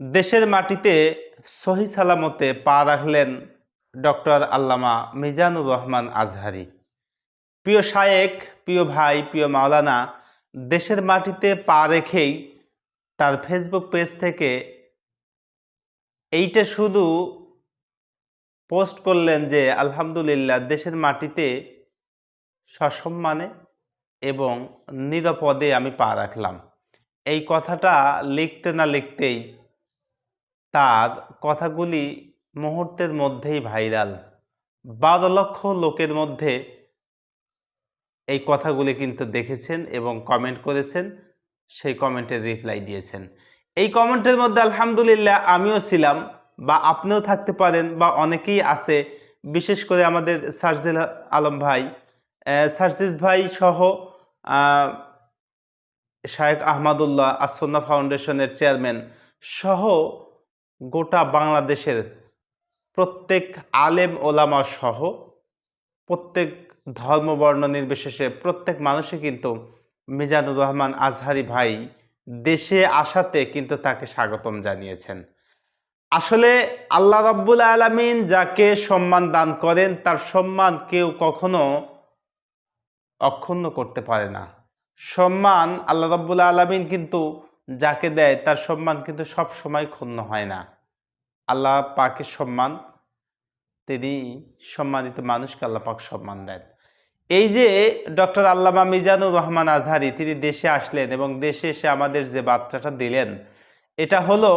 দেশের মাটিতে সহি সালামতে পা রাখলেন ডক্টর আল্লামা মিজানুর রহমান আজহারি। প্রিয় শায়েক, প্রিয় ভাই, প্রিয় মাওলানা, দেশের মাটিতে পা রেখেই তার ফেসবুক পেজ থেকে এইটা শুধু পোস্ট করলেন যে, আলহামদুলিল্লাহ, দেশের মাটিতে সসম্মানে এবং নিরাপদে আমি পা রাখলাম। এই কথাটা লিখতে না লিখতেই তার কথাগুলি মুহূর্তের মধ্যেই ভাইরাল। বারো লক্ষ লোকের মধ্যে এই কথাগুলি কিন্তু দেখেছেন এবং কমেন্ট করেছেন, সেই কমেন্টের রিপ্লাই দিয়েছেন। এই কমেন্টের মধ্যে আলহামদুলিল্লাহ আমিও ছিলাম বা আপনিও থাকতে পারেন বা অনেকেই আছে, বিশেষ করে আমাদের সার্জেল আলম ভাই। সার্জিস ভাই সহ শায়েক আহমদুল্লাহ, আসন্না ফাউন্ডেশনের চেয়ারম্যান সহ গোটা বাংলাদেশের প্রত্যেক আলেম ওলামা সহ প্রত্যেক ধর্মবর্ণ নির্বিশেষে প্রত্যেক মানুষই কিন্তু মিজানুর রহমান আজহারি ভাই দেশে আসাতে কিন্তু তাকে স্বাগতম জানিয়েছেন। আসলে আল্লাহ রাব্বুল আলামিন যাকে সম্মান দান করেন, তার সম্মান কেউ কখনো অক্ষুণ্ণ করতে পারে না। সম্মান আল্লাহ রাব্বুল আলামিন কিন্তু যাকে দেয় তার সম্মান কিন্তু সব সময় ক্ষুণ্ণ হয় না। আল্লাহ পাকের সম্মান, তিনি সম্মানিত মানুষকে আল্লাহ পাক সম্মান দেন। এই যে ডক্টর আল্লামা মিজানুর রহমান আজহারি, তিনি দেশে আসলেন এবং দেশে এসে আমাদের যে বার্তাটা দিলেন, এটা হলো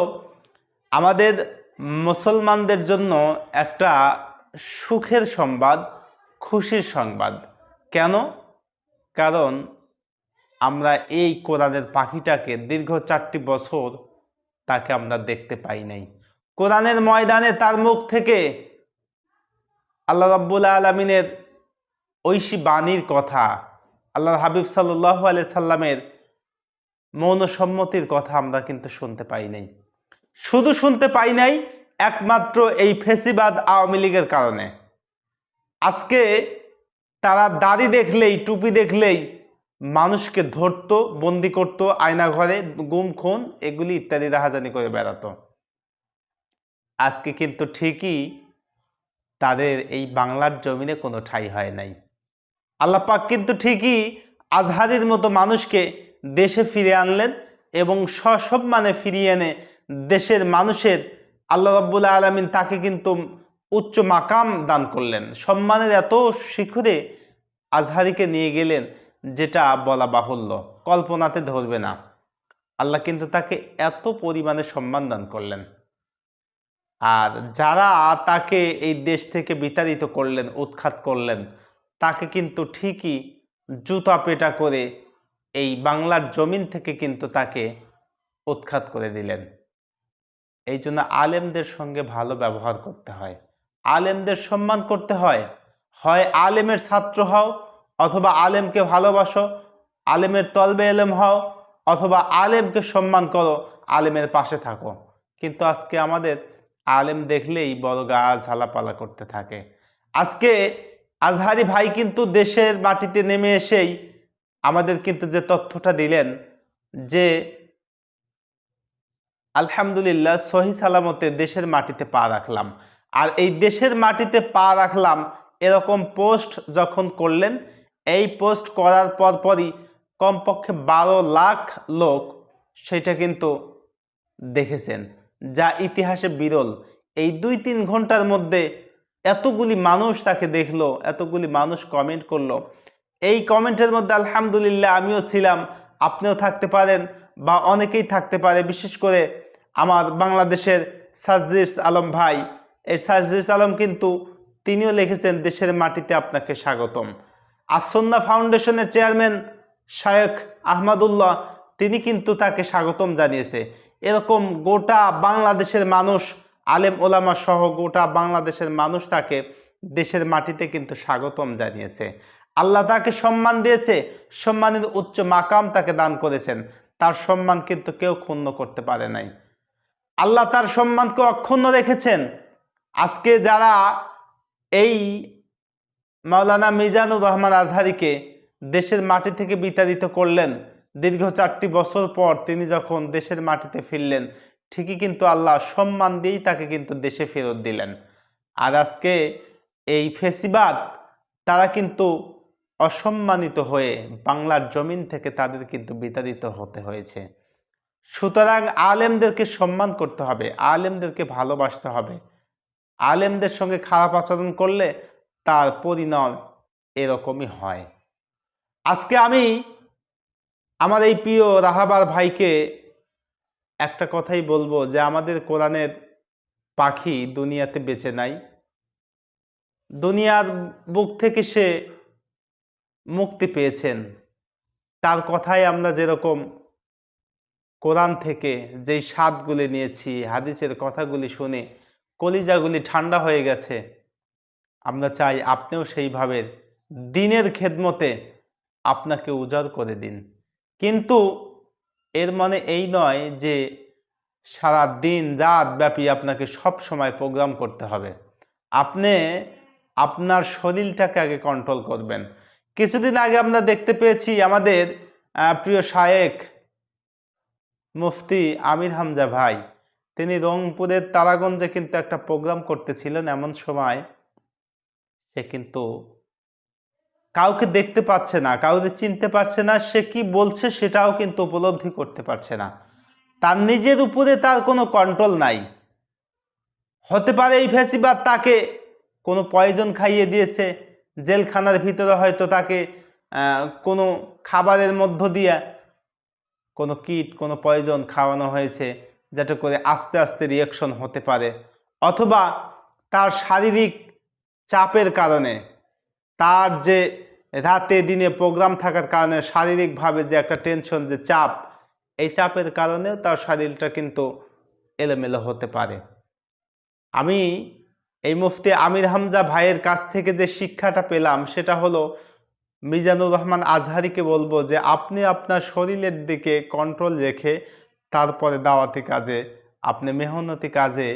আমাদের মুসলমানদের জন্য একটা সুখের সংবাদ, খুশির সংবাদ। কেন? কারণ আমরা এই কোরআনের পাখিটাকে দীর্ঘ চারটি বছর তাকে আমরা দেখতে পাই নাই। কোরআনের ময়দানে তার মুখ থেকে আল্লাহ রাব্বুল আলমিনের ঐশী বাণীর কথা আল্লাহ হাবিব সাল্লাহ আলি সাল্লামের মৌন সম্মতির কথা আমরা কিন্তু শুনতে পাই নাই। শুধু শুনতে পাই নাই, একমাত্র এই ফেসিবাদ আওয়ামী লীগের কারণে। আজকে তারা দাড়ি দেখলেই, টুপি দেখলেই মানুষকে ধরতো, বন্দি করতো, আয়না ঘরে, গুম, খুন, এগুলি ইত্যাদি রাহাজানি করে বেড়াতো। আজকে কিন্তু ঠিকই তাদের এই বাংলার জমিনে কোনো ঠাই হয় নাই। আল্লাহ পাক কিন্তু ঠিকই আজহারির মতো মানুষকে দেশে ফিরে আনলেন এবং সসম্মানে ফিরিয়ে এনে দেশের মানুষের আল্লাহ রব্বুল আলমিন তাকে কিন্তু উচ্চ মাকাম দান করলেন। সম্মানের এত শিখরে আজহারিকে নিয়ে গেলেন যেটা বলা বাহুল্য, কল্পনাতে ধরবে না। আল্লাহ কিন্তু তাকে এত পরিমাণে সম্মান দান করলেন। আর যারা তাকে এই দেশ থেকে বিতাড়িত করলেন, উৎখাত করলেন, তাকে কিন্তু ঠিকই জুতা পেটা করে এই বাংলার জমিন থেকে কিন্তু তাকে উৎখাত করে দিলেন। এই জন্য আলেমদের সঙ্গে ভালো ব্যবহার করতে হয়। আলেমদের সম্মান করতে হয়। হয় আলেমের ছাত্র হও অথবা আলেমকে ভালোবাসো, আলেমের তলবে এলেম হও, অথবা আলেমকে সম্মান করো, আলেমের পাশে থাকো। কিন্তু আজকে আমাদের আলেম দেখলেই বড় গা ঝালাপালা করতে থাকে। আজকে আজহারি ভাই কিন্তু দেশের মাটিতে নেমে এসেই আমাদের কিন্তু যে তথ্যটা দিলেন, যে আলহামদুলিল্লাহ সহি সালামতে দেশের মাটিতে পা রাখলাম। আর এই দেশের মাটিতে পা রাখলাম এরকম পোস্ট যখন করলেন এই পোস্ট করার পর পরই কমপক্ষে বারো লাখ লোক সেটা কিন্তু দেখেছেন, যা ইতিহাসে বিরল। এই দুই তিন ঘণ্টার মধ্যে এতগুলি মানুষ তাকে দেখল, এতগুলি মানুষ কমেন্ট করল। এই কমেন্টের মধ্যে আলহামদুলিল্লাহ আমিও ছিলাম, আপনিও থাকতে পারেন বা অনেকেই থাকতে পারে, বিশেষ করে আমার বাংলাদেশের সাজিস আলম ভাই। এই সাজিস আলম কিন্তু তিনিও লিখেছেন, দেশের মাটিতে আপনাকে স্বাগতম। আসন্না ফাউন্ডেশনের চেয়ারম্যান শায়েক আহমদুল্লাহ, তিনি কিন্তু তাকে স্বাগতম জানিয়েছে। এরকম গোটা বাংলাদেশের মানুষ, আলেম ওলামা সহ গোটা বাংলাদেশের মানুষ তাকে দেশের মাটিতে কিন্তু স্বাগতম জানিয়েছে। আল্লাহ তাকে সম্মান দিয়েছে, সম্মানের উচ্চ মাকাম তাকে দান করেছেন। তার সম্মান কিন্তু কেউ ক্ষুণ্ণ করতে পারে নাই। আল্লাহ তার সম্মানকে অক্ষুণ্ণ রেখেছেন। আজকে যারা এই মাওলানা মিজানুর রহমান আজহারিকে দেশের মাটি থেকে বিতাড়িত করলেন। দীর্ঘ চারটি বছর পর তিনি যখন দেশের মাটিতে ফিরলেন, ঠিকই কিন্তু আল্লাহ সম্মান দিয়েই তাকে কিন্তু দেশে ফেরত দিলেন। আর আজকে এই ফেসিবাদ, তারা কিন্তু অসম্মানিত হয়ে বাংলার জমিন থেকে তাদের কিন্তু বিতাড়িত হতে হয়েছে। সুতরাং আলেমদেরকে সম্মান করতে হবে, আলেমদেরকে ভালোবাসতে হবে। আলেমদের সঙ্গে খারাপ আচরণ করলে তার পরিণাম এরকমই হয়। আজকে আমি আমার এই প্রিয় রাহাবার ভাইকে একটা কথাই বলব যে আমাদের কোরআনের পাখি দুনিয়াতে বেঁচে নাই। দুনিয়ার বুক থেকে সে মুক্তি পেয়েছেন। তার কথাই আমরা যেরকম কোরআন থেকে যেই স্বাদগুলি নিয়েছি, হাদিসের কথাগুলি শুনে কলিজাগুলি ঠান্ডা হয়ে গেছে আমরা চাই আপনিও সেইভাবে দিনের খেদমতে আপনাকে উজাড় করে দিন। কিন্তু এর মানে এই নয় যে সারা দিন রাত ব্যাপী আপনাকে সব সময় প্রোগ্রাম করতে হবে। আপনি আপনার শরীরটাকে আগে কন্ট্রোল করবেন। কিছুদিন আগে আমরা দেখতে পেয়েছি আমাদের প্রিয় শায়েক মুফতি আমির হামজা ভাই, তিনি রংপুরের তারাগঞ্জে কিন্তু একটা প্রোগ্রাম করতেছিলেন এমন সময়। সে কিন্তু কাউকে দেখতে পাচ্ছে না, কাউকে চিনতে পারছে না, সে কি বলছে সেটাও কিন্তু উপলব্ধি করতে পারছে না। তার নিজের উপরে তার কোনো কন্ট্রোল নাই। হতে পারে এই ফেসিবাদ তাকে কোনো পয়জন খাইয়ে দিয়েছে, জেলখানার ভিতরে হয়তো তাকে কোনো খাবারের মধ্য দিয়ে কোনো কিট, কোনো পয়জন খাওয়ানো হয়েছে, যাতে করে আস্তে আস্তে রিয়াকশন হতে পারে। অথবা তার শারীরিক চাপের কারণে। তার যে রাতে দিনে প্রোগ্রাম থাকার কারণে শারীরিকভাবে যে একটা টেনশন যে চাপ, এই চাপের কারণেও তার শরীরটা কিন্তু এলোমেলো হতে পারে। আমি এই মুফতি আমির হামজা ভাইয়ের কাছ থেকে যে শিক্ষাটা পেলাম, সেটা হলো মিজানুর রহমান আজহারিকে বলব যে, আপনি আপনার শরীরের দিকে কন্ট্রোল রেখে তারপরে দাওয়াতি কাজে, আপনি মেহনতি কাজে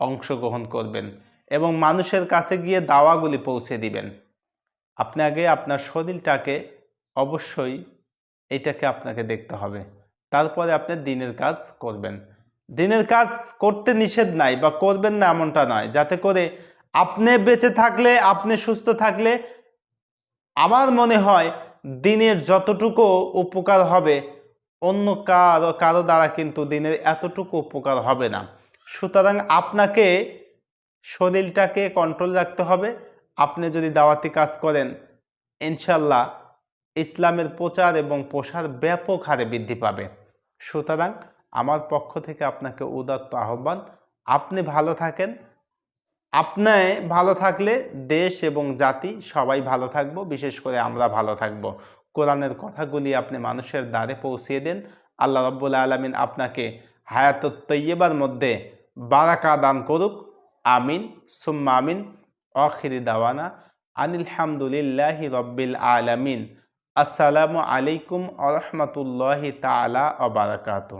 অংশগ্রহণ করবেন। এবং মানুষের কাছে গিয়ে দাওয়াগুলি পৌঁছে দিবেন। আপনি আগে আপনার শরীরটাকে অবশ্যই এটাকে আপনাকে দেখতে হবে। তারপরে আপনি দিনের কাজ করবেন। দিনের কাজ করতে নিষেধ নাই বা করবেন না এমনটা নয়। যাতে করে আপনি বেঁচে থাকলে, আপনি সুস্থ থাকলে আমার মনে হয় দিনের যতটুকু উপকার হবে, অন্য কারও কারও দ্বারা কিন্তু দিনের এতটুকু উপকার হবে না। সুতরাং আপনাকে শরীরটাকে কন্ট্রোল রাখতে হবে। আপনি যদি দাওয়াতি কাজ করেন ইনশাল্লাহ ইসলামের প্রচার এবং প্রসার ব্যাপক হারে বৃদ্ধি পাবে। সুতরাং আমার পক্ষ থেকে আপনাকে উদাত্ত আহ্বান, আপনি ভালো থাকেন। আপনি ভালো থাকলে দেশ এবং জাতি সবাই ভালো থাকব, বিশেষ করে আমরা ভালো থাকব। কোরআনের কথাগুলি আপনি মানুষের দ্বারে পৌঁছিয়ে দেন। আল্লাহ রব্বুল আলমিন আপনাকে হায়াত তৈয়বার মধ্যে বারাকা দান করুক। আমিন সুম্মা আমিন অখিরি দাওয়ানা আনিলহামদুলিল্লাহ রব্বিল আলামিন। আসসালামু আলাইকুম আরহামতুল্লাহ রহমতুল্লাহি তালা অবরাকাতু